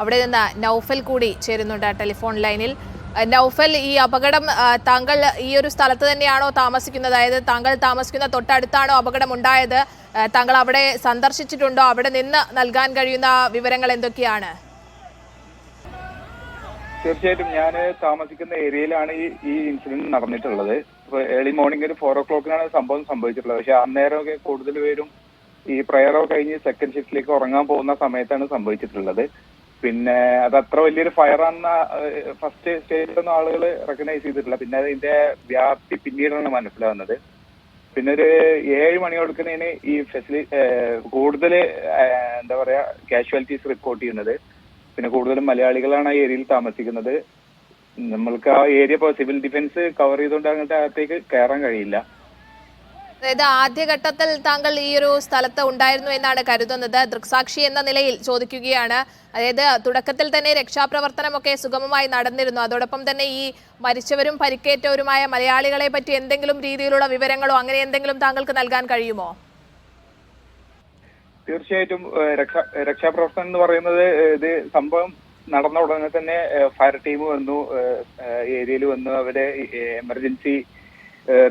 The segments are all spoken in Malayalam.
അവിടെ നിന്ന് നൗഫൽ കൂടി ചേരുന്നുണ്ട് ടെലിഫോൺ ലൈനിൽ. നൗഫൽ ഈ അപകടം താങ്കൾ ഈ ഒരു സ്ഥലത്ത് തന്നെയാണോ താമസിക്കുന്നത്? അതായത് താങ്കൾ താമസിക്കുന്ന തൊട്ടടുത്താണോ അപകടം ഉണ്ടായത്? താങ്കൾ അവിടെ സന്ദർശിച്ചിട്ടുണ്ടോ? അവിടെ നിന്ന് നൽകാൻ കഴിയുന്ന വിവരങ്ങൾ എന്തൊക്കെയാണ്? തീർച്ചയായിട്ടും ഞാൻ താമസിക്കുന്ന ഏരിയയിലാണ് ഈ ഈ ഇൻസിഡന്റ് നടന്നിട്ടുള്ളത്. ഇപ്പൊ ഏർലി മോർണിംഗ് ഒരു ഫോർ ഓ ക്ലോക്കിനാണ് സംഭവം സംഭവിച്ചിട്ടുള്ളത്. പക്ഷെ അന്നേരമൊക്കെ കൂടുതൽ പേരും ഈ പ്രയറോ കഴിഞ്ഞ് സെക്കൻഡ് ഷിഫ്റ്റിലേക്ക് ഉറങ്ങാൻ പോകുന്ന സമയത്താണ് സംഭവിച്ചിട്ടുള്ളത്. പിന്നെ അത് അത്ര വലിയൊരു ഫയർ ആണെന്ന ഫസ്റ്റ് സ്റ്റേജിലൊന്നും ആളുകൾ റെക്കഗ്നൈസ് ചെയ്തിട്ടില്ല. പിന്നെ അതിന്റെ വ്യാപ്തി പിന്നീടാണ് മനസ്സിലാവുന്നത്. പിന്നെ ഒരു ഏഴ് മണി കൊടുക്കുന്നതിന് ഈ ഫെസിലി കൂടുതൽ എന്താ പറയാ കാഷ്വാലിറ്റീസ് റിപ്പോർട്ട് ചെയ്യുന്നത്. പിന്നെ കൂടുതലും മലയാളികളാണ് ആ ഏരിയയിൽ താമസിക്കുന്നത്. നമ്മൾക്ക് ആ ഏരിയ ഇപ്പോൾ സിവിൽ ഡിഫൻസ് കവർ ചെയ്തുകൊണ്ട് അങ്ങോട്ട് അകത്തേക്ക് കയറാൻ കഴിയില്ല. അതായത് ആദ്യഘട്ടത്തിൽ താങ്കൾ ഈ ഒരു സ്ഥലത്ത് ഉണ്ടായിരുന്നു എന്നാണ് കരുതുന്നത്. ദൃക്സാക്ഷി എന്ന നിലയിൽ ചോദിക്കുകയാണ്. അതായത് തുടക്കത്തിൽ തന്നെ രക്ഷാപ്രവർത്തനമൊക്കെ സുഗമമായി നടന്നിരുന്നു. അതോടൊപ്പം തന്നെ ഈ മരിച്ചവരും പരിക്കേറ്റവരുമായ മലയാളികളെ പറ്റി എന്തെങ്കിലും രീതിയിലുള്ള വിവരങ്ങളോ അങ്ങനെ എന്തെങ്കിലും താങ്കൾക്ക് നൽകാൻ കഴിയുമോ? തീർച്ചയായിട്ടും രക്ഷാ രക്ഷാപ്രവർത്തനം എന്ന് പറയുന്നത് ഇത് സംഭവം നടന്ന ഉടനെ തന്നെ ഫയർ ടീം വന്നു. ഏരിയയിൽ വന്നു അവരെ എമർജൻസി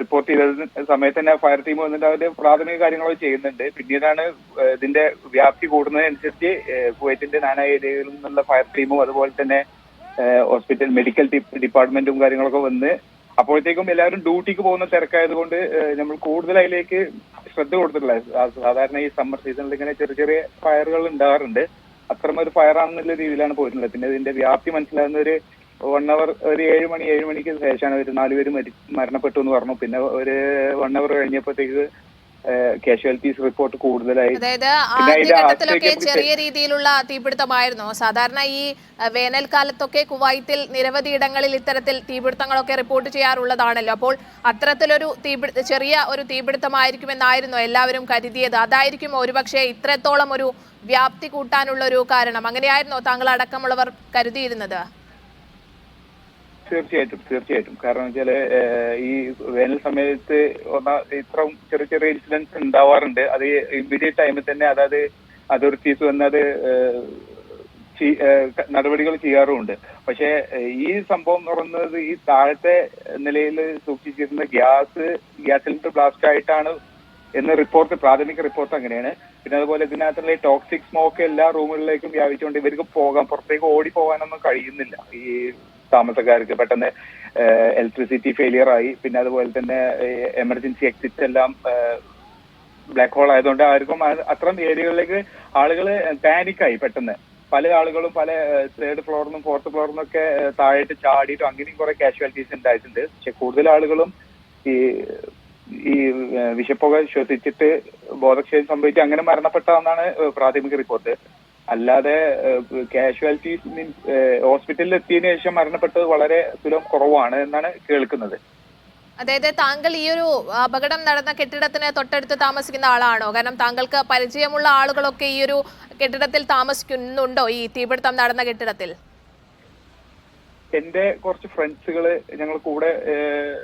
റിപ്പോർട്ട് ചെയ്ത സമയത്ത് തന്നെ ഫയർ ടീം വന്നിട്ട് അവർ പ്രാഥമിക കാര്യങ്ങളൊക്കെ ചെയ്യുന്നുണ്ട്. പിന്നീടാണ് ഇതിന്റെ വ്യാപ്തി കൂടുന്നതിനനുസരിച്ച് കുവൈറ്റിന്റെ നാനാ ഏരിയകളിൽ നിന്നുള്ള ഫയർ ടീമും അതുപോലെ തന്നെ ഹോസ്പിറ്റൽ മെഡിക്കൽ ഡിപ്പാർട്ട്മെന്റും കാര്യങ്ങളൊക്കെ വന്ന് അപ്പോഴത്തേക്കും എല്ലാവരും ഡ്യൂട്ടിക്ക് പോകുന്ന തിരക്കായതുകൊണ്ട് നമ്മൾ കൂടുതൽ അതിലേക്ക് ശ്രദ്ധ കൊടുത്തിട്ടില്ല സാധാരണ ഈ സമ്മർ സീസണിൽ ഇങ്ങനെ ചെറിയ ചെറിയ ഫയറുകൾ ഉണ്ടാകാറുണ്ട് അത്തരം ഒരു ഫയർ ആണെന്നുള്ള രീതിയിലാണ് പോയിട്ടുള്ളത്. പിന്നെ ഇതിന്റെ വ്യാപ്തി മനസ്സിലാകുന്ന ഒരു വൺ അവർ ഒരു ഏഴ് മണി ഏഴ് മണിക്ക് ശേഷമാണ് ഒരു നാലുപേര് മരി മരണപ്പെട്ടു എന്ന് പറഞ്ഞു. പിന്നെ ഒരു വൺ അവർ കഴിഞ്ഞപ്പോഴത്തേക്ക് കാഷ്വാലിറ്റീസ് റിപ്പോർട്ട് കൂടുതലായി. അതായത് ആദ്യഘട്ടത്തിലൊക്കെ ചെറിയ രീതിയിലുള്ള തീപിടുത്തമായിരുന്നു. സാധാരണ ഈ വേനൽക്കാലത്തൊക്കെ കുവൈത്തിൽ നിരവധി ഇടങ്ങളിൽ ഇത്തരത്തിൽ തീപിടുത്തങ്ങളൊക്കെ റിപ്പോർട്ട് ചെയ്യാറുള്ളതാണല്ലോ. അപ്പോൾ അത്തരത്തിലൊരു തീപിടുത്ത ചെറിയ ഒരു തീപിടുത്തമായിരിക്കുമെന്നായിരുന്നു എല്ലാവരും കരുതിയത്. അതായിരിക്കും ഒരുപക്ഷെ ഇത്രത്തോളം ഒരു വ്യാപ്തി കൂട്ടാനുള്ള ഒരു കാരണം. അങ്ങനെയായിരുന്നോ താങ്കൾ അടക്കമുള്ളവർ കരുതിയിരുന്നത്? തീർച്ചയായിട്ടും തീർച്ചയായിട്ടും. കാരണം വെച്ചാൽ ഈ വേനൽ സമയത്ത് ഇത്രയും ചെറിയ ചെറിയ ഇൻസിഡൻസ് ഉണ്ടാവാറുണ്ട്. അത് ഇമ്മീഡിയറ്റ് ടൈമിൽ തന്നെ അതായത് അതോറിറ്റീസ് വന്ന് അത് നടപടികൾ ചെയ്യാറുമുണ്ട്. പക്ഷേ ഈ സംഭവം എന്ന് പറയുന്നത് ഈ താഴത്തെ നിലയിൽ സൂക്ഷിച്ചിരുന്ന ഗ്യാസ് ഗ്യാസ് സിലിണ്ടർ ബ്ലാസ്റ്റ് ആയിട്ടാണ് എന്ന റിപ്പോർട്ട് പ്രാഥമിക റിപ്പോർട്ട് അങ്ങനെയാണ്. പിന്നെ അതുപോലെ ഇതിനകത്തുള്ള ഈ ടോക്സിക് സ്മോക്ക് എല്ലാ റൂമുകളിലേക്കും വ്യാപിച്ചുകൊണ്ട് ഇവർക്ക് പോകാൻ പുറത്തേക്ക് ഓടി പോകാനൊന്നും കഴിയുന്നില്ല. ഈ താമസക്കാർക്ക് പെട്ടെന്ന് ഇലക്ട്രിസിറ്റി ഫെയിലിയർ ആയി. പിന്നെ അതുപോലെ തന്നെ എമർജൻസി എക്സിറ്റ് എല്ലാം ബ്ലാക്ക് ഹോൾ ആയതുകൊണ്ട് ആർക്കും അത് അത്തരം ഏരിയകളിലേക്ക് ആളുകൾ പാനിക്കായി പെട്ടെന്ന്. പല ആളുകളും പല തേർഡ് ഫ്ലോറിൽ നിന്നും ഫോർത്ത് ഫ്ലോറിൽ നിന്നൊക്കെ താഴേട്ട് ചാടിയിട്ടും അങ്ങനെയും കുറെ കാഷ്വാലിറ്റീസ് ഉണ്ടായിട്ടുണ്ട്. പക്ഷെ കൂടുതൽ ആളുകളും ഈ ഈ വിഷപ്പുക ശ്വസിച്ചിട്ട് ബോധക്ഷയം സംഭവിച്ച് അങ്ങനെ മരണപ്പെട്ടതെന്നാണ് പ്രാഥമിക റിപ്പോർട്ട് അല്ലാതെ കാഷ്വാലിറ്റീസ് മീൻസ് ഹോസ്പിറ്റലിൽ എത്തിയതിനു ശേഷം മരണപ്പെട്ടത് വളരെ തുലം കുറവാണ് എന്നാണ് കേൾക്കുന്നത്. അതായത് താങ്കൾ ഈ ഒരു അപകടം നടന്ന കെട്ടിടത്തിന് തൊട്ടടുത്ത് താമസിക്കുന്ന ആളാണോ? കാരണം താങ്കൾക്ക് പരിചയമുള്ള ആളുകളൊക്കെ ഈ ഒരു കെട്ടിടത്തിൽ താമസിക്കുന്നുണ്ടോ? ഈ തീപിടുത്തം നടന്ന കെട്ടിടത്തിൽ? എന്റെ കുറച്ച് ഫ്രണ്ട്സുകൾ ഞങ്ങൾ കൂടെ ഏഹ്,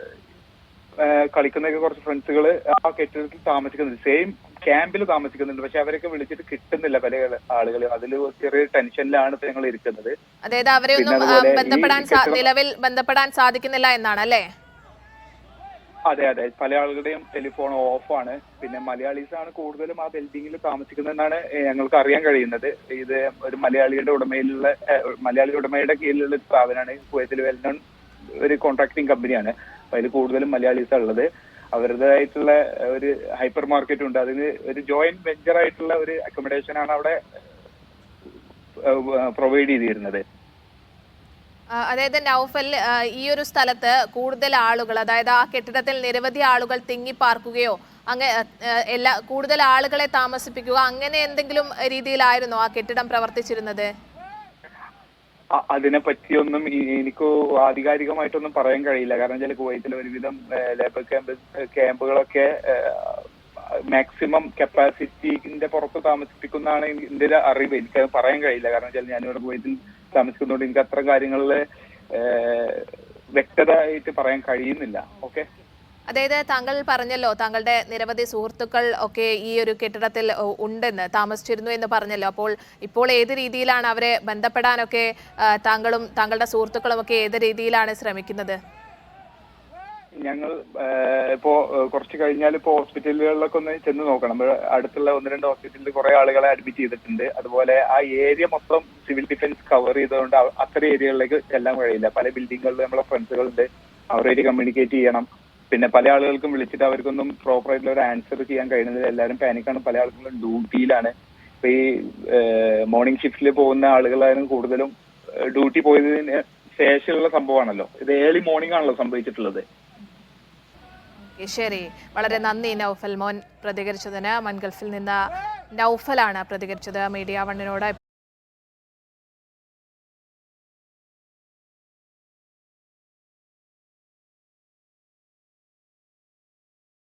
ഏഹ്, കളിക്കുന്ന കുറച്ച് ഫ്രണ്ട്സുകൾ ആ കെട്ടിടത്തിൽ താമസിക്കുന്നുണ്ട്. സെയിം ക്യാമ്പിൽ താമസിക്കുന്നുണ്ട്. പക്ഷെ അവരൊക്കെ വിളിച്ചിട്ട് കിട്ടുന്നില്ല പല ആളുകൾ അതിൽ ചെറിയ ടെൻഷനിലാണ് ഞങ്ങൾ ഇരിക്കുന്നത്. അതായത് അവരെ ഒന്നും ബന്ധപ്പെടാൻ നിലവിൽ ബന്ധപ്പെടാൻ സാധിക്കുന്നില്ല എന്നാണ് അല്ലേ? അതെ അതെ. പല ആളുകളുടെയും ടെലിഫോൺ ഓഫാണ്. പിന്നെ മലയാളീസ് ആണ് കൂടുതലും ആ ബിൽഡിങ്ങിൽ താമസിക്കുന്നതെന്നാണ് ഞങ്ങൾക്ക് അറിയാൻ കഴിയുന്നത്. ഇത് ഒരു മലയാളിയുടെ ഉടമയിലുള്ള മലയാളി ഉടമയുടെ കീഴിലുള്ള സ്ഥാപനമാണ്. കുവൈത്തിൽ വെൽ നോൺ ഒരു കോൺട്രാക്ടിങ് കമ്പനിയാണ് അതിൽ കൂടുതലും മലയാളീസ് ഉള്ളത്. അവരുടേതായിട്ടുള്ള ഒരു ഹൈപ്പർ മാർക്കറ്റ് ഉണ്ട്. അതിന് ഒരു ജോയിന്റ് വെഞ്ചർ ആയിട്ടുള്ള ഒരു അക്കോമഡേഷൻ ആണ് അവിടെ പ്രൊവൈഡ് ചെയ്തിരുന്നത്. അതായത് നൗഫൽ ഈ ഒരു സ്ഥലത്ത് കൂടുതൽ ആളുകൾ അതായത് ആ കെട്ടിടത്തിൽ നിരവധി ആളുകൾ തിങ്ങിപ്പാർക്കുകയോ അങ്ങനെ എല്ലാ കൂടുതൽ ആളുകളെ താമസിപ്പിക്കുക അങ്ങനെ എന്തെങ്കിലും രീതിയിലായിരുന്നോ ആ കെട്ടിടം പ്രവർത്തിച്ചിരുന്നത്? അതിനെ പറ്റിയൊന്നും എനിക്ക് ആധികാരികമായിട്ടൊന്നും പറയാൻ കഴിയില്ല. കാരണം വെച്ചാൽ കുവൈത്തിലെ ഒരുവിധം ലേബർ ക്യാമ്പ് ക്യാമ്പുകളൊക്കെ മാക്സിമം കപ്പാസിറ്റിന്റെ പുറത്ത് താമസിപ്പിക്കുന്നതാണ് എന്റെ ഒരു അറിവ്. എനിക്ക് പറയാൻ കഴിയില്ല. കാരണം വെച്ചാൽ ഞാനിവിടെ കുവൈത്തിൽ താമസിക്കുന്നതുകൊണ്ട് എനിക്ക് അത്ര കാര്യങ്ങളിൽ വ്യക്തത ആയിട്ട് പറയാൻ കഴിയുന്നില്ല. ഓക്കെ? അതായത് താങ്കൾ പറഞ്ഞല്ലോ താങ്കളുടെ നിരവധി സുഹൃത്തുക്കൾ ഒക്കെ ഈ ഒരു കെട്ടിടത്തിൽ ഉണ്ടെന്ന് താമസിച്ചിരുന്നു എന്ന് പറഞ്ഞല്ലോ. അപ്പോൾ ഇപ്പോൾ ഏത് രീതിയിലാണ് അവരെ ബന്ധപ്പെടാനൊക്കെ താങ്കളും താങ്കളുടെ സുഹൃത്തുക്കളും ഒക്കെ ഏത് രീതിയിലാണ് ശ്രമിക്കുന്നത്? ഞങ്ങൾ ഇപ്പോ കുറച്ച് കഴിഞ്ഞാൽ ഇപ്പോ ഹോസ്പിറ്റലുകളിലൊക്കെ ഒന്ന് ചെന്ന് നോക്കണം. അടുത്തുള്ള ഒന്ന് രണ്ട് ഹോസ്പിറ്റലിൽ കുറെ ആളുകളെ അഡ്മിറ്റ് ചെയ്തിട്ടുണ്ട്. അതുപോലെ ആ ഏരിയ മൊത്തം സിവിൽ ഡിഫൻസ് കവർ ചെയ്തുകൊണ്ട് അത്ര ഏരിയകളിലേക്ക് ചെല്ലാൻ കഴിയില്ല. പല ബിൽഡിങ്ങുകളിൽ നമ്മളെ ഫ്രണ്ട്സുകളുണ്ട്. അവരായിട്ട് കമ്മ്യൂണിക്കേറ്റ് ചെയ്യണം. പിന്നെ പല ആളുകൾക്കും വിളിച്ചിട്ട് അവർക്കൊന്നും പ്രോപ്പർ ആയിട്ടുള്ള ഒരു ആൻസർ ചെയ്യാൻ കഴിയുന്നില്ല. എല്ലാവരും പാനിക്കാണ് പല ആളുകളും ഡ്യൂട്ടിയിലാണ് ഇപ്പൊ ഈ മോർണിംഗ് ഷിഫ്റ്റിൽ പോകുന്ന ആളുകളായാലും കൂടുതലും ഡ്യൂട്ടി പോയതിന് ശേഷമുള്ള സംഭവമാണല്ലോ. ഇത് ഏർലി മോർണിംഗ് ആണല്ലോ സംഭവിച്ചിട്ടുള്ളത്. ശരി. വളരെ നന്ദി നൗഫൽ മോൻ പ്രതികരിച്ചതിന്. മൻഗൾഫിൽ നിന്ന് നൗഫലാണ് പ്രതികരിച്ചത്. മീഡിയ വണ്ണിനോട്